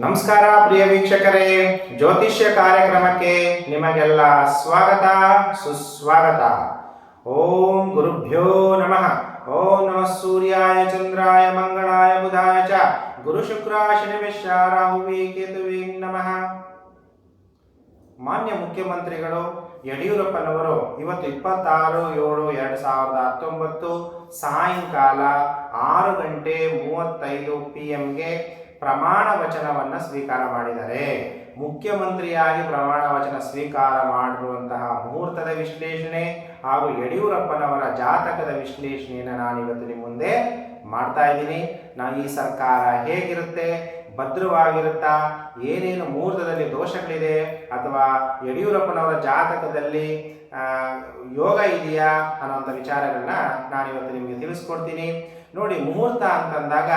ನಮಸ್ಕಾರ ಪ್ರಿಯ ವೀಕ್ಷಕರೇ. ಜ್ಯೋತಿಷ್ಯ ಕಾರ್ಯಕ್ರಮಕ್ಕೆ ನಿಮಗೆಲ್ಲ ಸ್ವಾಗತ, ಸುಸ್ವಾಗತ. ಓಂ ಗುರುಭ್ಯೋ ನಮಃ. ಓಂ ನಮಃ ಸೂರ್ಯಾಯ, ಚಂದ್ರಾಯ, ಮಂಗಳಾಯ, ಬುಧಾಯ ಚ. ಗುರು ಶುಕ್ರ ಶನಿಮಿಶ್ರ ರಾಹುವೇ ಕೇತುವೇ ನಮಃ. ಮಾನ್ಯ ಮುಖ್ಯಮಂತ್ರಿಗಳು, ಯಡಿಯೂರಪ್ಪನವರು ಇವತ್ತು ಇಪ್ಪತ್ತಾರು, ಏಳು, ಎರಡು ಸಾವಿರದ ಹತ್ತೊಂಬತ್ತು ಸಾಯಂಕಾಲ ಆರು ಗಂಟೆ ಮೂವತ್ತೈದು ಪಿ ಎಂಗೆ ಪ್ರಮಾಣ ವಚನವನ್ನು ಸ್ವೀಕಾರ ಮಾಡಿದರೆ, ಮುಖ್ಯಮಂತ್ರಿಯಾಗಿ ಪ್ರಮಾಣ ವಚನ ಸ್ವೀಕಾರ ಮಾಡಿರುವಂತಹ ಮುಹೂರ್ತದ ವಿಶ್ಲೇಷಣೆ ಹಾಗೂ ಯಡಿಯೂರಪ್ಪನವರ ಜಾತಕದ ವಿಶ್ಲೇಷಣೆಯನ್ನು ನಾನು ಇವತ್ತು ನಿಮ್ಮ ಮುಂದೆ ಮಾಡ್ತಾ ಇದ್ದೀನಿ. ನಾನು ಈ ಸರ್ಕಾರ ಹೇಗಿರುತ್ತೆ, ಭದ್ರವಾಗಿರುತ್ತಾ, ಏನೇನು ಮುಹೂರ್ತದಲ್ಲಿ ದೋಷಗಳಿದೆ, ಅಥವಾ ಯಡಿಯೂರಪ್ಪನವರ ಜಾತಕದಲ್ಲಿ ಯೋಗ ಇದೆಯಾ ಅನ್ನೋಂಥ ವಿಚಾರಗಳನ್ನ ನಾನು ಇವತ್ತು ನಿಮಗೆ ತಿಳಿಸ್ಕೊಡ್ತೀನಿ. ನೋಡಿ, ಮುಹೂರ್ತ ಅಂತಂದಾಗ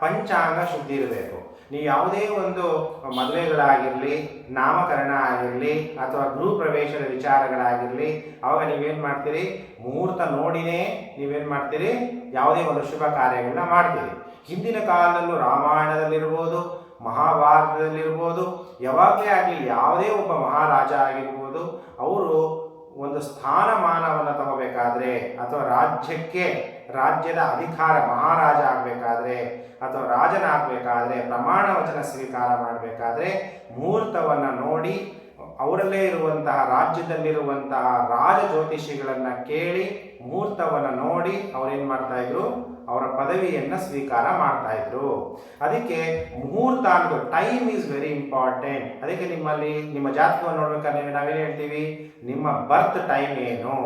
ಪಂಚಾಂಗ ಶುದ್ಧಿ ಇರಬೇಕು. ನೀವು ಯಾವುದೇ ಒಂದು ಮದುವೆಗಳಾಗಿರಲಿ, ನಾಮಕರಣ ಆಗಿರಲಿ, ಅಥವಾ ಗೃಹ ಪ್ರವೇಶದ ವಿಚಾರಗಳಾಗಿರಲಿ, ಅವಾಗ ನೀವೇನು ಮಾಡ್ತೀರಿ? ಮುಹೂರ್ತ ನೋಡಿನೇ ನೀವೇನು ಮಾಡ್ತೀರಿ? ಯಾವುದೇ ಒಂದು ಶುಭ ಕಾರ್ಯಗಳನ್ನ ಮಾಡ್ತೀರಿ. ಹಿಂದಿನ ಕಾಲದಲ್ಲೂ ರಾಮಾಯಣದಲ್ಲಿರ್ಬೋದು, ಮಹಾಭಾರತದಲ್ಲಿರ್ಬೋದು, ಯಾವಾಗಲೇ ಆಗಲಿ ಯಾವುದೇ ಒಬ್ಬ ಮಹಾರಾಜ ಆಗಿರ್ಬೋದು, ಅವರು ಒಂದು ಸ್ಥಾನಮಾನವನ್ನು ತಗೋಬೇಕಾದ್ರೆ ಅಥವಾ ರಾಜ್ಯಕ್ಕೆ ರಾಜ್ಯದ ಅಧಿಕಾರ ಮಹಾರಾಜ ಆಗಬೇಕಾದ್ರೆ ಅಥವಾ ರಾಜನಾಗಬೇಕಾದ್ರೆ ಪ್ರಮಾಣ ವಚನ ಸ್ವೀಕಾರ ಮಾಡಬೇಕಾದ್ರೆ ಮುಹೂರ್ತವನ್ನು ನೋಡಿ ಅವರಲ್ಲೇ ಇರುವಂತಹ ರಾಜ್ಯದಲ್ಲಿರುವಂತಹ ರಾಜ ಜ್ಯೋತಿಷಿಗಳನ್ನು ಕೇಳಿ ಮುಹೂರ್ತವನ್ನು ನೋಡಿ ಅವರೇನು ಮಾಡ್ತಾ ಇದ್ರು? ಅವರ ಪದವಿಯನ್ನು ಸ್ವೀಕಾರ ಮಾಡ್ತಾ ಇದ್ರು. ಅದಕ್ಕೆ ಮುಹೂರ್ತ ಅನ್ನೋದು ಟೈಮ್ ಈಸ್ ವೆರಿ ಇಂಪಾರ್ಟೆಂಟ್ ಅದಕ್ಕೆ ನಿಮ್ಮಲ್ಲಿ, ನಿಮ್ಮ ಜಾತಕವನ್ನು ನೋಡ್ಬೇಕಾದ್ರೆ ನೀವು ನಾವೇನು ಹೇಳ್ತೀವಿ? ನಿಮ್ಮ ಬರ್ತ್ ಟೈಮ್ ಏನು?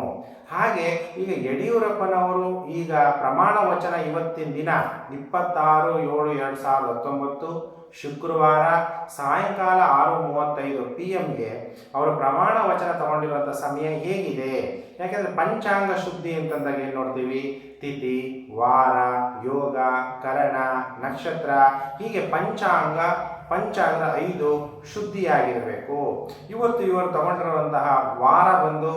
ಹಾಗೆ ಈಗ ಯಡಿಯೂರಪ್ಪನವರು ಈಗ ಪ್ರಮಾಣ ವಚನ ಇವತ್ತಿನ ದಿನ ಇಪ್ಪತ್ತಾರು ಏಳು ಎರಡು ಸಾವಿರದ ಹತ್ತೊಂಬತ್ತು ಶುಕ್ರವಾರ ಸಾಯಂಕಾಲ ಆರು ಮೂವತ್ತೈದು ಪಿ ಎಮ್ಗೆ ಅವರು ಪ್ರಮಾಣ ವಚನ ತಗೊಂಡಿರುವಂಥ ಸಮಯ ಹೇಗಿದೆ? ಯಾಕೆಂದರೆ ಪಂಚಾಂಗ ಶುದ್ಧಿ ಅಂತಂದಾಗ ಏನು ನೋಡ್ತೀವಿ? ತಿಥಿ, ವಾರ, ಯೋಗ, ಕರಣ, ನಕ್ಷತ್ರ, ಹೀಗೆ ಪಂಚಾಂಗ ಪಂಚಾಂಗ ಐದು ಶುದ್ಧಿಯಾಗಿರಬೇಕು. ಇವತ್ತು ಇವರು ತಗೊಂಡಿರುವಂತಹ ವಾರ ಬಂದು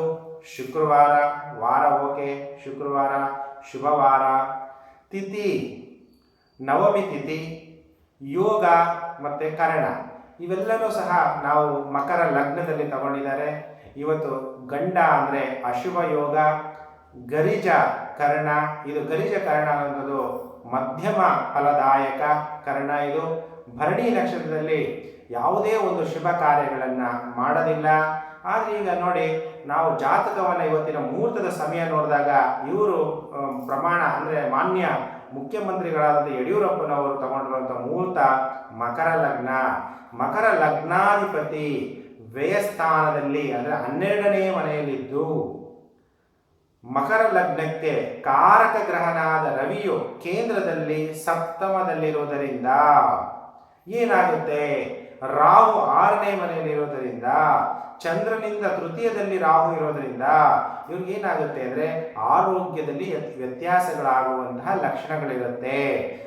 ಶುಕ್ರವಾರ, ವಾರ ಓಕೆ, ಶುಕ್ರವಾರ, ಶುಭವಾರ, ತಿಥಿ, ನವಮಿ ತಿಥಿ ಯೋಗ ಮತ್ತು ಕರಣ, ಇವೆಲ್ಲನೂ ಸಹ ನಾವು ಮಕರ ಲಗ್ನದಲ್ಲಿ ತಗೊಂಡಿದ್ದಾರೆ. ಇವತ್ತು ಗಂಡ ಅಂದರೆ ಅಶುಭ ಯೋಗ, ಗರಿಜ ಕರ್ಣ, ಇದು ಗರಿಜ ಕರ್ಣ ಅನ್ನೋದು ಮಧ್ಯಮ ಫಲದಾಯಕ ಕರ್ಣ ಇದು. ಭರಣಿ ನಕ್ಷತ್ರದಲ್ಲಿ ಯಾವುದೇ ಒಂದು ಶುಭ ಕಾರ್ಯಗಳನ್ನು ಮಾಡೋದಿಲ್ಲ. ಆದರೆ ಈಗ ನೋಡಿ, ನಾವು ಜಾತಕವನ್ನು ಇವತ್ತಿನ ಮುಹೂರ್ತದ ಸಮಯ ನೋಡಿದಾಗ ಇವರು ಪ್ರಮಾಣ ಅಂದರೆ ಮಾನ್ಯ ಮುಖ್ಯಮಂತ್ರಿಗಳಾದಂಥ ಯಡಿಯೂರಪ್ಪನವರು ತಗೊಂಡಿರುವಂಥ ಮುಹೂರ್ತ ಮಕರ ಲಗ್ನ. ಮಕರ ಲಗ್ನಾಧಿಪತಿ ವ್ಯಯಸ್ಥಾನದಲ್ಲಿ ಅಂದರೆ ಹನ್ನೆರಡನೇ ಮನೆಯಲ್ಲಿದ್ದು, ಮಕರ ಲಗ್ನಕ್ಕೆ ಕಾರಕ ಗ್ರಹನಾದ ರವಿಯು ಕೇಂದ್ರದಲ್ಲಿ ಸಪ್ತಮದಲ್ಲಿರುವುದರಿಂದ ಏನಾಗುತ್ತೆ? ರಾಹು ಆರನೇ ಮನೆಯಲ್ಲಿರೋದರಿಂದ ಚಂದ್ರನಿಂದ ತೃತೀಯದಲ್ಲಿ ರಾಹು ಇರೋದರಿಂದ ಇವ್ರಿಗೆ ಏನಾಗುತ್ತೆ ಅಂದರೆ ಆರೋಗ್ಯದಲ್ಲಿ ವ್ಯತ್- ವ್ಯತ್ಯಾಸಗಳಾಗುವಂತಹ ಲಕ್ಷಣಗಳಿರುತ್ತೆ.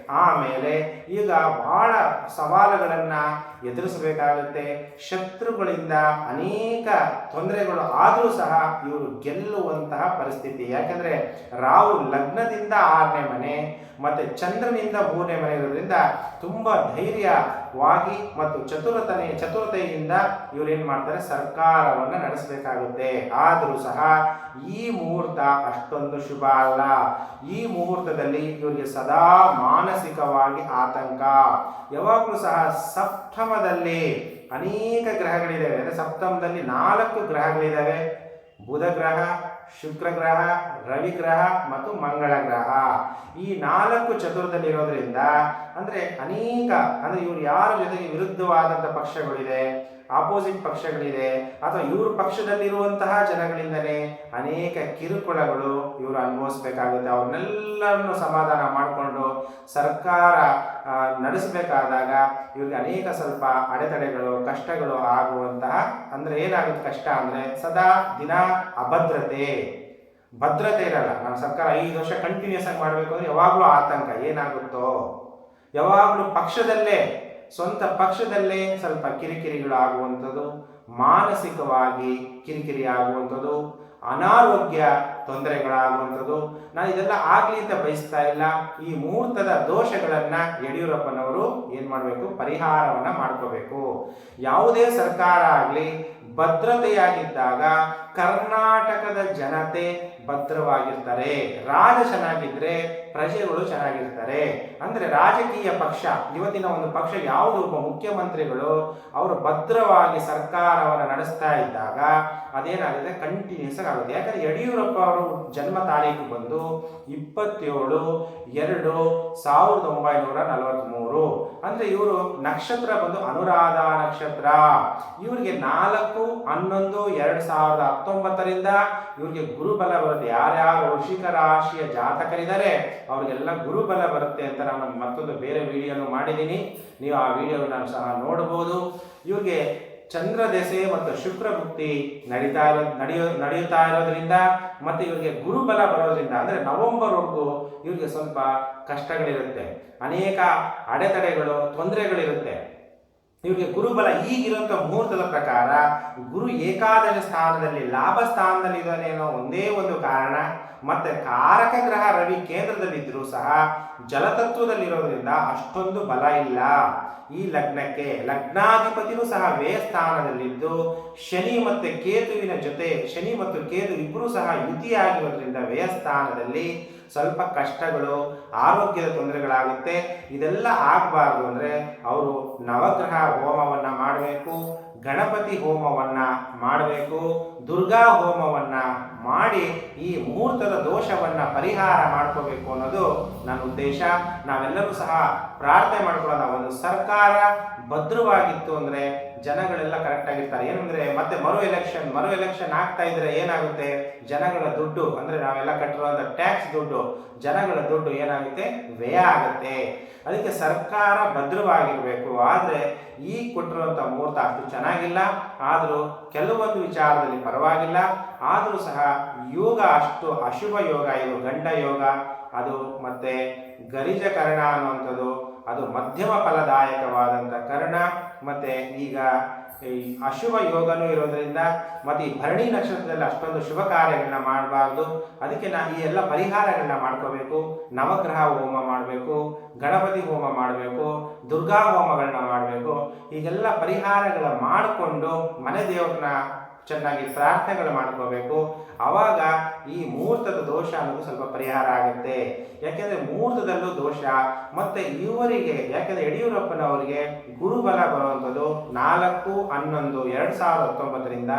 ಆಮೇಲೆ ಈಗ ಬಹಳ ಸವಾಲುಗಳನ್ನು ಎದುರಿಸಬೇಕಾಗುತ್ತೆ. ಶತ್ರುಗಳಿಂದ ಅನೇಕ ತೊಂದರೆಗಳು ಆದರೂ ಸಹ ಇವರು ಗೆಲ್ಲುವಂತಹ ಪರಿಸ್ಥಿತಿ. ಯಾಕೆಂದರೆ ರಾಹು ಲಗ್ನದಿಂದ ಆರನೇ ಮನೆ ಮತ್ತು ಚಂದ್ರನಿಂದ ಮೂರನೇ ಮನೆ ಇರೋದ್ರಿಂದ ತುಂಬ ಧೈರ್ಯವಾಗಿ ಮತ್ತು ಚತುರತನೆ, ಚತುರತೆಯಿಂದ ಇವರೇನು ಮಾಡ್ತಾರೆ ಸರ್ಕಾರವನ್ನು ನಡೆಸಬೇಕಾಗುತ್ತೆ. ಆದರೂ ಸಹ ಈ ಮುಹೂರ್ತ ಅಷ್ಟೊಂದು ಶುಭ ಅಲ್ಲ. ಈ ಮುಹೂರ್ತದಲ್ಲಿ ಇವರಿಗೆ ಸದಾ ಮಾನಸಿಕವಾಗಿ ಆತಂಕ. ಯಾವಾಗಲೂ ಸಹ ಸಪ್ತಮದಲ್ಲಿ ಅನೇಕ ಗ್ರಹಗಳಿದ್ದಾವೆ. ಅಂದರೆ ಸಪ್ತಮದಲ್ಲಿ ನಾಲ್ಕು ಗ್ರಹಗಳಿದ್ದಾವೆ. ಬುಧ ಗ್ರಹ, ಶುಕ್ರ ಗ್ರಹ, ರವಿ ಗ್ರಹ ಮತ್ತು ಮಂಗಳ ಗ್ರಹ. ಈ ನಾಲ್ಕು ಚತುರದಲ್ಲಿರೋದ್ರಿಂದ ಅಂದರೆ ಅನೇಕ ಅಂದರೆ ಇವರು ಯಾರ ಜೊತೆಗೆ ವಿರುದ್ಧವಾದಂಥ ಪಕ್ಷಗಳಿದೆ? ಆಪೋಸಿಟ್ ಪಕ್ಷಗಳಿದೆ ಅಥವಾ ಇವ್ರ ಪಕ್ಷದಲ್ಲಿರುವಂತಹ ಜನಗಳಿಂದನೇ ಅನೇಕ ಕಿರುಕುಳಗಳು ಇವರು ಅನುಭವಿಸ್ಬೇಕಾಗುತ್ತೆ. ಅವ್ರನ್ನೆಲ್ಲರನ್ನು ಸಮಾಧಾನ ಮಾಡಿಕೊಂಡು ಸರ್ಕಾರ ನಡೆಸಬೇಕಾದಾಗ ಇವ್ರಿಗೆ ಅನೇಕ ಸ್ವಲ್ಪ ಅಡೆತಡೆಗಳು, ಕಷ್ಟಗಳು ಆಗುವಂತಹ ಅಂದರೆ ಏನಾಗುತ್ತೆ ಕಷ್ಟ ಅಂದರೆ ಸದಾ ದಿನ ಅಭದ್ರತೆ. ಭದ್ರತೆ ಇರಲ್ಲ. ನಮ್ಮ ಸರ್ಕಾರ ಐದು ವರ್ಷ ಕಂಟಿನ್ಯೂಸ್ ಆಗಿ ಮಾಡಬೇಕು ಅಂದರೆ ಯಾವಾಗಲೂ ಆತಂಕ ಏನಾಗುತ್ತೋ? ಯಾವಾಗಲೂ ಪಕ್ಷದಲ್ಲೇ ಸ್ವಂತ ಪಕ್ಷದಲ್ಲೇ ಸ್ವಲ್ಪ ಕಿರಿಕಿರಿಗಳು ಆಗುವಂಥದ್ದು ಮಾನಸಿಕವಾಗಿ ಕಿರಿಕಿರಿ ಆಗುವಂಥದ್ದು ಅನಾರೋಗ್ಯ ತೊಂದರೆಗಳಾಗುವಂಥದ್ದು. ನಾನು ಇದೆಲ್ಲ ಆಗಲಿ ಅಂತ ಬಯಸ್ತಾ ಇಲ್ಲ. ಈ ಮುಹೂರ್ತದ ದೋಷಗಳನ್ನ ಯಡಿಯೂರಪ್ಪನವರು ಏನು ಮಾಡಬೇಕು? ಪರಿಹಾರವನ್ನ ಮಾಡ್ಕೋಬೇಕು. ಯಾವುದೇ ಸರ್ಕಾರ ಆಗಲಿ ಭದ್ರತೆಯಾಗಿದ್ದಾಗ ಕರ್ನಾಟಕದ ಜನತೆ ಭದ್ರವಾಗಿರ್ತಾರೆ. ರಾಜ ಚೆನ್ನಾಗಿದ್ರೆ ಪ್ರಜೆಗಳು ಚೆನ್ನಾಗಿರ್ತಾರೆ. ಅಂದ್ರೆ ರಾಜಕೀಯ ಪಕ್ಷ, ಇವತ್ತಿನ ಒಂದು ಪಕ್ಷ ಯಾವುದು ಒಬ್ಬ ಮುಖ್ಯಮಂತ್ರಿಗಳು ಅವರು ಭದ್ರವಾಗಿ ಸರ್ಕಾರವನ್ನು ನಡೆಸ್ತಾ ಇದ್ದಾಗ ಅದೇನಾಗುತ್ತೆ? ಕಂಟಿನ್ಯೂಸ್ ಆಗುತ್ತೆ. ಯಾಕಂದ್ರೆ ಯಡಿಯೂರಪ್ಪ ಅವರು ಜನ್ಮ ತಾರೀಕು ಬಂದು ಇಪ್ಪತ್ತೇಳು ಎರಡು ಸಾವಿರದ ಒಂಬೈನೂರ ನಲವತ್ತ್ಮೂರು ಅಂದ್ರೆ ಇವರು ನಕ್ಷತ್ರ ಬಂದು ಅನುರಾಧ ನಕ್ಷತ್ರ. ಇವರಿಗೆ ನಾಲ್ಕು, ಹನ್ನೊಂದು, ಎರಡು ಸಾವಿರದ ಹತ್ತೊಂಬತ್ತರಿಂದ ಇವರಿಗೆ ಗುರುಬಲ ಬರುತ್ತೆ. ಯಾರ್ಯಾರು ವೃಷಿಕ ರಾಶಿಯ ಜಾತಕರಿದ್ದಾರೆ, ಅವ್ರಿಗೆಲ್ಲ ಗುರುಬಲ ಬರುತ್ತೆ ಅಂತ ನಾನು ಮತ್ತೊಂದು ಬೇರೆ ವಿಡಿಯೋನು ಮಾಡಿದ್ದೀನಿ. ನೀವು ಆ ವಿಡಿಯೋನ ಸಹ ನೋಡಬಹುದು ಇವ್ರಿಗೆ ಚಂದ್ರ ದೆಸೆ ಮತ್ತು ಶುಕ್ರ ಮುಕ್ತಿ ನಡೀತಾ ಇರೋ ನಡೆಯೋ ನಡೆಯುತ್ತಾ ಇರೋದ್ರಿಂದ ಮತ್ತೆ ಇವರಿಗೆ ಗುರುಬಲ ಬರೋದ್ರಿಂದ, ಅಂದ್ರೆ ನವಂಬರ್ವರೆಗೂ ಇವರಿಗೆ ಸ್ವಲ್ಪ ಕಷ್ಟಗಳಿರುತ್ತೆ. ಅನೇಕ ಅಡೆತಡೆಗಳು, ತೊಂದರೆಗಳಿರುತ್ತೆ. ಇವರಿಗೆ ಗುರುಬಲ ಈಗಿರುವಂಥ ಮುಹೂರ್ತದ ಪ್ರಕಾರ ಗುರು ಏಕಾದಶ ಸ್ಥಾನದಲ್ಲಿ, ಲಾಭ ಸ್ಥಾನದಲ್ಲಿ ಅನ್ನೋ ಒಂದೇ ಒಂದು ಕಾರಣ. ಮತ್ತೆ ಕಾರಕ ಗ್ರಹ ರವಿ ಕೇಂದ್ರದಲ್ಲಿದ್ದರೂ ಸಹ ಜಲತತ್ವದಲ್ಲಿರೋದ್ರಿಂದ ಅಷ್ಟೊಂದು ಬಲ ಇಲ್ಲ. ಈ ಲಗ್ನಕ್ಕೆ ಲಗ್ನಾಧಿಪತಿನೂ ಸಹ ವೇ ಸ್ಥಾನದಲ್ಲಿದ್ದು ಶನಿ ಮತ್ತೆ ಕೇತುವಿನ ಜೊತೆ, ಶನಿ ಮತ್ತು ಕೇತು ಇಬ್ಬರೂ ಸಹ ಯುತಿಯಾಗಿರೋದ್ರಿಂದ ವ್ಯಯ ಸ್ಥಾನದಲ್ಲಿ ಸ್ವಲ್ಪ ಕಷ್ಟಗಳು, ಆರೋಗ್ಯದ ತೊಂದರೆಗಳಾಗುತ್ತೆ. ಇದೆಲ್ಲ ಆಗಬಾರ್ದು ಅಂದರೆ ಅವರು ನವಗ್ರಹ ಹೋಮವನ್ನು ಮಾಡಬೇಕು. ಗಣಪತಿ ಹೋಮವನ್ನ ಮಾಡಬೇಕು, ದುರ್ಗಾ ಹೋಮವನ್ನ ಮಾಡಿ ಈ ಮುಹೂರ್ತದ ದೋಷವನ್ನ ಪರಿಹಾರ ಮಾಡ್ಕೋಬೇಕು ಅನ್ನೋದು ನನ್ನ ಉದ್ದೇಶ. ನಾವೆಲ್ಲರೂ ಸಹ ಪ್ರಾರ್ಥನೆ ಮಾಡ್ಕೊಳ್ಳೋಣ ಒಂದು ಸರ್ಕಾರ ಭದ್ರವಾಗಿತ್ತು ಅಂದ್ರೆ ಜನಗಳೆಲ್ಲ ಕರೆಕ್ಟ್ ಆಗಿರ್ತಾರೆ. ಏನಂದ್ರೆ ಮತ್ತೆ ಮರು ಎಲೆಕ್ಷನ್ ಮರು ಎಲೆಕ್ಷನ್ ಆಗ್ತಾ ಇದ್ರೆ ಏನಾಗುತ್ತೆ? ಜನಗಳ ದುಡ್ಡು, ಅಂದ್ರೆ ನಾವೆಲ್ಲ ಕಟ್ಟಿರುವಂತ ಟ್ಯಾಕ್ಸ್ ದುಡ್ಡು, ಜನಗಳ ದುಡ್ಡು ಏನಾಗುತ್ತೆ? ವ್ಯಯ ಆಗುತ್ತೆ. ಅದಕ್ಕೆ ಸರ್ಕಾರ ಭದ್ರವಾಗಿರಬೇಕು. ಆದರೆ ಈ ಕೊಟ್ಟಿರುವಂಥ ಮುಹೂರ್ತ ಅಷ್ಟು ಚೆನ್ನಾಗಿಲ್ಲ. ಆದರೂ ಕೆಲವೊಂದು ವಿಚಾರದಲ್ಲಿ ಪರವಾಗಿಲ್ಲ. ಆದರೂ ಸಹ ಯೋಗ ಅಷ್ಟು ಅಶುಭ ಯೋಗ. ಇದು ಗಂಡ ಯೋಗ, ಅದು ಮತ್ತೆ ಗರಿಜ ಕರ್ಣ ಅನ್ನುವಂಥದ್ದು, ಅದು ಮಧ್ಯಮ ಫಲದಾಯಕವಾದಂಥ ಕರ್ಣ. ಮತ್ತೆ ಈಗ ಈ ಅಶುಭ ಯೋಗನೂ ಇರೋದ್ರಿಂದ ಮತ್ತೆ ಈ ಭರಣಿ ನಕ್ಷತ್ರದಲ್ಲಿ ಅಷ್ಟೊಂದು ಶುಭ ಕಾರ್ಯಗಳನ್ನ ಮಾಡಬಾರ್ದು. ಅದಕ್ಕೆ ನಾ ಈ ಎಲ್ಲ ಪರಿಹಾರಗಳನ್ನ ಮಾಡ್ಕೋಬೇಕು. ನವಗ್ರಹ ಹೋಮ ಮಾಡಬೇಕು, ಗಣಪತಿ ಹೋಮ ಮಾಡಬೇಕು, ದುರ್ಗಾ ಹೋಮಗಳನ್ನ ಮಾಡಬೇಕು. ಈಗೆಲ್ಲ ಪರಿಹಾರಗಳ ಮಾಡಿಕೊಂಡು ಮನೆ ದೇವ್ರನ್ನ ಚೆನ್ನಾಗಿ ಪ್ರಾರ್ಥನೆಗಳು ಮಾಡ್ಕೋಬೇಕು. ಆವಾಗ ಈ ಮುಹೂರ್ತದ ದೋಷ ಅನ್ನೋದು ಸ್ವಲ್ಪ ಪರಿಹಾರ ಆಗುತ್ತೆ. ಯಾಕೆಂದ್ರೆ ಮುಹೂರ್ತದಲ್ಲೂ ದೋಷ, ಮತ್ತೆ ಇವರಿಗೆ, ಯಾಕೆಂದ್ರೆ ಯಡಿಯೂರಪ್ಪನವರಿಗೆ ಗುರುಬಲ ಬರುವಂಥದ್ದು ನಾಲ್ಕು ಹನ್ನೊಂದು ಎರಡು ಸಾವಿರದ ಹತ್ತೊಂಬತ್ತರಿಂದ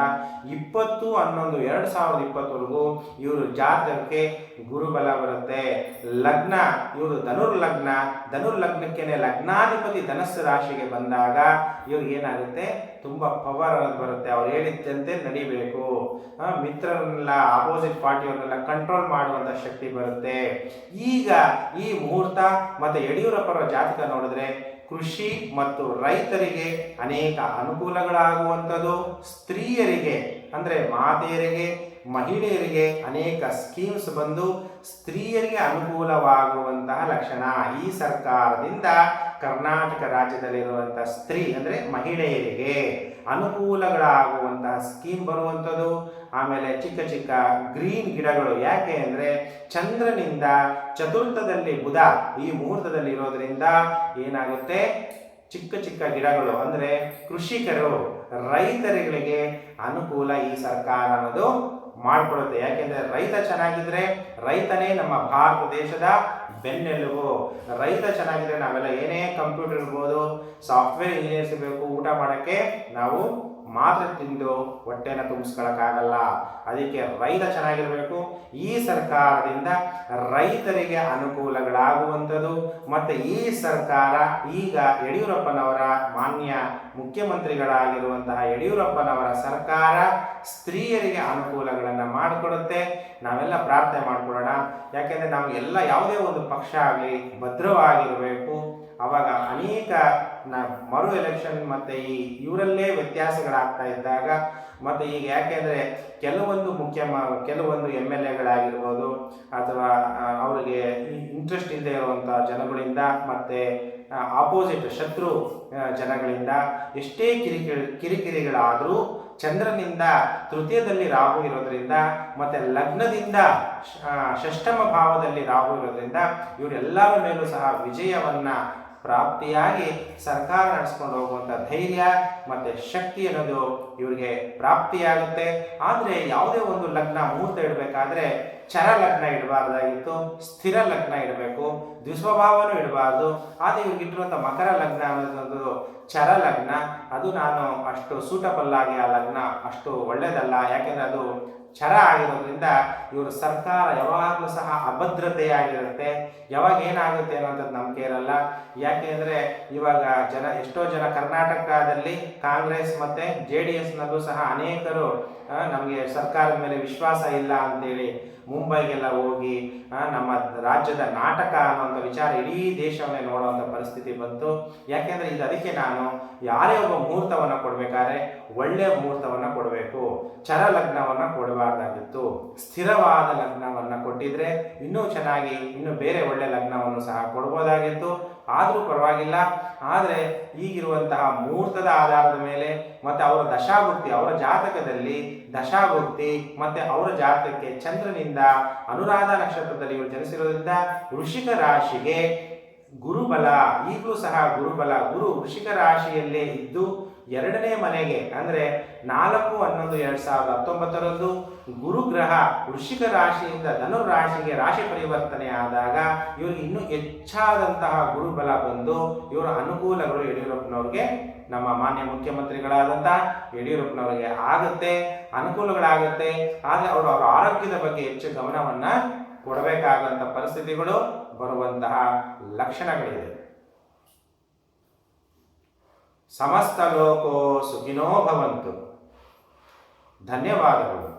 ಇಪ್ಪತ್ತು ಹನ್ನೊಂದು ಎರಡು ಸಾವಿರದ ಇಪ್ಪತ್ತವರೆಗೂ ಇವರು ಜಾತಕಕ್ಕೆ ಗುರುಬಲ ಬರುತ್ತೆ. ಲಗ್ನ, ಇವರು ಧನುರ್ಲಗ್ನ ಲಗ್ನ ಲಗ್ನಾಧಿಪತಿ ಧನಸ್ಸು ರಾಶಿಗೆ ಬಂದಾಗ ಇವ್ರಿಗೆ ಏನಾಗುತ್ತೆ? ತುಂಬಾ ಪವರ್ ಅನ್ನೋದು ಬರುತ್ತೆ. ಅವ್ರು ಹೇಳಿದ್ದಂತೆ ನಡಿಬೇಕು. ಮಿತ್ರರನ್ನೆಲ್ಲ ಆಪೋಸಿಟ್ ಪಾರ್ಟಿಯವ್ರನ್ನೆಲ್ಲ ಕಂಟ್ರೋಲ್ ಮಾಡುವಂಥ ಶಕ್ತಿ ಬರುತ್ತೆ. ಈಗ ಈ ಮುಹೂರ್ತ ಮತ್ತೆ ಯಡಿಯೂರಪ್ಪರ ಜಾತಕ ನೋಡಿದ್ರೆ ಕೃಷಿ ಮತ್ತು ರೈತರಿಗೆ ಅನೇಕ ಅನುಕೂಲಗಳಾಗುವಂಥದ್ದು. ಸ್ತ್ರೀಯರಿಗೆ ಅಂದ್ರೆ ಮಾತೆಯರಿಗೆ, ಮಹಿಳೆಯರಿಗೆ ಅನೇಕ ಸ್ಕೀಮ್ಸ್ ಬಂದು ಸ್ತ್ರೀಯರಿಗೆ ಅನುಕೂಲವಾಗುವಂತಹ ಲಕ್ಷಣ ಈ ಸರ್ಕಾರದಿಂದ ಕರ್ನಾಟಕ ರಾಜ್ಯದಲ್ಲಿರುವಂಥ ಸ್ತ್ರೀ ಅಂದ್ರೆ ಮಹಿಳೆಯರಿಗೆ ಅನುಕೂಲಗಳಾಗುವಂತಹ ಸ್ಕೀಮ್ ಬರುವಂಥದ್ದು. ಆಮೇಲೆ ಚಿಕ್ಕ ಚಿಕ್ಕ ಗ್ರೀನ್ ಗಿಡಗಳು ಯಾಕೆ ಅಂದ್ರೆ ಚಂದ್ರನಿಂದ ಚತುರ್ಥದಲ್ಲಿ ಬುಧ ಈ ಮುಹೂರ್ತದಲ್ಲಿ ಇರೋದ್ರಿಂದ ಏನಾಗುತ್ತೆ? ಚಿಕ್ಕ ಚಿಕ್ಕ ಗಿಡಗಳು ಅಂದ್ರೆ ಕೃಷಿಕರು ರೈತರುಗಳಿಗೆ ಅನುಕೂಲ ಈ ಸರ್ಕಾರ ಅನ್ನೋದು ಮಾಡಿಕೊಡುತ್ತೆ. ಯಾಕೆಂದರೆ ರೈತ ಚೆನ್ನಾಗಿದ್ರೆ ರೈತನೇ ನಮ್ಮ ಭಾರತ ದೇಶದ ಬೆನ್ನೆಲುಬು. ರೈತ ಚೆನ್ನಾಗಿದ್ರೆ ನಾವೆಲ್ಲ ಏನೇ ಕಂಪ್ಯೂಟರ್ ಇರ್ಬೋದು, ಸಾಫ್ಟ್ವೇರ್ ಇಂಜಿನಿಯರ್ಸ್ ಇರಬೇಕು, ಊಟ ಮಾಡೋಕ್ಕೆ ನಾವು ಮಾತ್ರ ತಿಂದು ಹೊಟ್ಟೆನ ತುಂಬಿಸ್ಕೊಳಕ್ಕಾಗಲ್ಲ. ಅದಕ್ಕೆ ರೈತ ಚೆನ್ನಾಗಿರಬೇಕು. ಈ ಸರ್ಕಾರದಿಂದ ರೈತರಿಗೆ ಅನುಕೂಲಗಳಾಗುವಂಥದ್ದು. ಮತ್ತು ಈ ಸರ್ಕಾರ ಈಗ ಯಡಿಯೂರಪ್ಪನವರ ಮಾನ್ಯ ಮುಖ್ಯಮಂತ್ರಿಗಳಾಗಿರುವಂತಹ ಯಡಿಯೂರಪ್ಪನವರ ಸರ್ಕಾರ ಸ್ತ್ರೀಯರಿಗೆ ಅನುಕೂಲಗಳನ್ನು ಮಾಡಿಕೊಡುತ್ತೆ. ನಾವೆಲ್ಲ ಪ್ರಾರ್ಥನೆ ಮಾಡಿಕೊಳ್ಳೋಣ. ಯಾಕೆಂದರೆ ನಾವು ಎಲ್ಲ ಯಾವುದೇ ಒಂದು ಪಕ್ಷ ಆಗಲಿ ಭದ್ರವಾಗಿರಬೇಕು. ಅವಾಗ ಅನೇಕ ಮರು ಎಲೆಕ್ಷನ್ ಮತ್ತು ಈ ಇವರಲ್ಲೇ ವ್ಯತ್ಯಾಸಗಳಾಗ್ತಾ ಇದ್ದಾಗ ಮತ್ತೆ ಈಗ ಯಾಕೆಂದರೆ ಕೆಲವೊಂದು ಮುಖ್ಯ ಕೆಲವೊಂದು ಎಂ ಎಲ್ ಎಗಳಾಗಿರ್ಬೋದು ಅಥವಾ ಅವರಿಗೆ ಇಂಟ್ರೆಸ್ಟ್ ಇಲ್ಲದೆ ಇರುವಂಥ ಜನಗಳಿಂದ ಮತ್ತು ಆಪೋಸಿಟ್ ಶತ್ರು ಜನಗಳಿಂದ ಎಷ್ಟೇ ಕಿರಿಕಿರಿ, ಕಿರಿಕಿರಿಗಳಾದರೂ ಚಂದ್ರನಿಂದ ತೃತೀಯದಲ್ಲಿ ರಾಹು ಇರೋದ್ರಿಂದ ಮತ್ತು ಲಗ್ನದಿಂದ ಷಷ್ಠಮ ಭಾವದಲ್ಲಿ ರಾಹು ಇರೋದ್ರಿಂದ ಇವರೆಲ್ಲರ ಮೇಲೂ ಸಹ ವಿಜಯವನ್ನ ಪ್ರಾಪ್ತಿಯಾಗಿ ಸರ್ಕಾರ ನಡೆಸ್ಕೊಂಡು ಹೋಗುವಂಥ ಧೈರ್ಯ ಮತ್ತೆ ಶಕ್ತಿ ಅನ್ನೋದು ಇವರಿಗೆ ಪ್ರಾಪ್ತಿಯಾಗುತ್ತೆ. ಆದರೆ ಯಾವುದೇ ಒಂದು ಲಗ್ನ ಮುಹೂರ್ತ ಇಡಬೇಕಾದ್ರೆ ಚರ ಲಗ್ನ ಇಡಬಾರ್ದಾಗಿತ್ತು, ಸ್ಥಿರ ಲಗ್ನ ಇಡಬೇಕು, ದ್ವಿಸ್ವಭಾವನೂ ಇಡಬಾರ್ದು. ಆದರೆ ಇವ್ರಿಗೆ ಇಟ್ಟಿರುವಂಥ ಮಕರ ಲಗ್ನ ಅನ್ನೋದೊಂದು ಚರ ಲಗ್ನ. ಅದು ನಾನು ಅಷ್ಟು ಸೂಟಬಲ್ ಆಗಿ ಆ ಲಗ್ನ ಅಷ್ಟು ಒಳ್ಳೆಯದಲ್ಲ ಯಾಕೆಂದ್ರೆ ಅದು ಚರ ಆಗಿರೋದ್ರಿಂದ ಇವರು ಸರ್ಕಾರ ಯಾವಾಗಲೂ ಸಹ ಅಭದ್ರತೆಯಾಗಿರುತ್ತೆ. ಯಾವಾಗ ಏನಾಗುತ್ತೆ ಅನ್ನೋಂಥದ್ದು ನಂಬಿಕೆ ಇರಲ್ಲ ಯಾಕೆಂದ್ರೆ ಇವಾಗ ಜನ, ಎಷ್ಟೋ ಜನ ಕರ್ನಾಟಕದಲ್ಲಿ ಕಾಂಗ್ರೆಸ್ ಮತ್ತೆ ಜೆ ಡಿ ಎಸ್ನಲ್ಲೂ ಸಹ ಅನೇಕರು ನಮಗೆ ಸರ್ಕಾರದ ಮೇಲೆ ವಿಶ್ವಾಸ ಇಲ್ಲ ಅಂತೇಳಿ ಮುಂಬೈಗೆಲ್ಲ ಹೋಗಿ ನಮ್ಮ ರಾಜ್ಯದ ನಾಟಕ ಅನ್ನೋಂಥ ವಿಚಾರ ಇಡೀ ದೇಶವನ್ನೇ ನೋಡುವಂಥ ಪರಿಸ್ಥಿತಿ ಬಂತು. ಯಾಕೆಂದ್ರೆ ಇದು ಅದಕ್ಕೆ ನಾನು ಯಾರೇ ಒಬ್ಬ ಮುಹೂರ್ತವನ್ನು ಕೊಡಬೇಕಾದ್ರೆ ಒಳ್ಳೆಯ ಮುಹೂರ್ತವನ್ನು ಕೊಡಬೇಕು. ಚರ ಲಗ್ನವನ್ನು ಕೊಡಬಾರ್ದಾಗಿತ್ತು. ಸ್ಥಿರವಾದ ಲಗ್ನವನ್ನು ಕೊಟ್ಟಿದ್ರೆ ಇನ್ನೂ ಚೆನ್ನಾಗಿ, ಇನ್ನೂ ಬೇರೆ ಒಳ್ಳೆ ಲಗ್ನವನ್ನು ಸಹ ಕೊಡ್ಬೋದಾಗಿತ್ತು. ಆದರೂ ಪರವಾಗಿಲ್ಲ. ಆದರೆ ಈಗಿರುವಂತಹ ಮುಹೂರ್ತದ ಆಧಾರದ ಮೇಲೆ ಮತ್ತು ಅವರ ದಶಾಭುಕ್ತಿ ಅವರ ಜಾತಕದಲ್ಲಿ ದಶಾಭುಕ್ತಿ ಮತ್ತು ಅವರ ಜಾತಕಕ್ಕೆ ಚಂದ್ರನಿಂದ ಅನುರಾಧ ನಕ್ಷತ್ರದಲ್ಲಿ ಇವರು ಜನಿಸಿರೋದ್ರಿಂದ ವೃಷಿಕ ರಾಶಿಗೆ ಗುರುಬಲ, ಈಗಲೂ ಸಹ ಗುರುಬಲ, ಗುರು ವೃಷಿಕ ರಾಶಿಯಲ್ಲೇ ಇದ್ದು ಎರಡನೇ ಮನೆಗೆ, ಅಂದರೆ ನಾಲ್ಕು, ಹನ್ನೊಂದು, ಎರಡು ಸಾವಿರದ ಹತ್ತೊಂಬತ್ತರಂದು ಗುರುಗ್ರಹ ವೃಷಿಕ ರಾಶಿಯಿಂದ ಧನು ರಾಶಿಗೆ ರಾಶಿ ಪರಿವರ್ತನೆ ಆದಾಗ ಇವರು ಇನ್ನೂ ಹೆಚ್ಚಾದಂತಹ ಗುರುಬಲ ಬಂದು ಇವರ ಅನುಕೂಲಗಳು ಯಡಿಯೂರಪ್ಪನವ್ರಿಗೆ, ನಮ್ಮ ಮಾನ್ಯ ಮುಖ್ಯಮಂತ್ರಿಗಳಾದಂಥ ಯಡಿಯೂರಪ್ಪನವರಿಗೆ ಆಗುತ್ತೆ, ಅನುಕೂಲಗಳಾಗುತ್ತೆ. ಆದರೆ ಅವರು ಅವರ ಆರೋಗ್ಯದ ಬಗ್ಗೆ ಹೆಚ್ಚು ಗಮನವನ್ನು ಕೊಡಬೇಕಾದಂಥ ಪರಿಸ್ಥಿತಿಗಳು ಬರುವಂತಹ ಲಕ್ಷಣಗಳಿದೆ. సమస్తలోకో సుఖినో భవంతు. ధన్యవాదములు.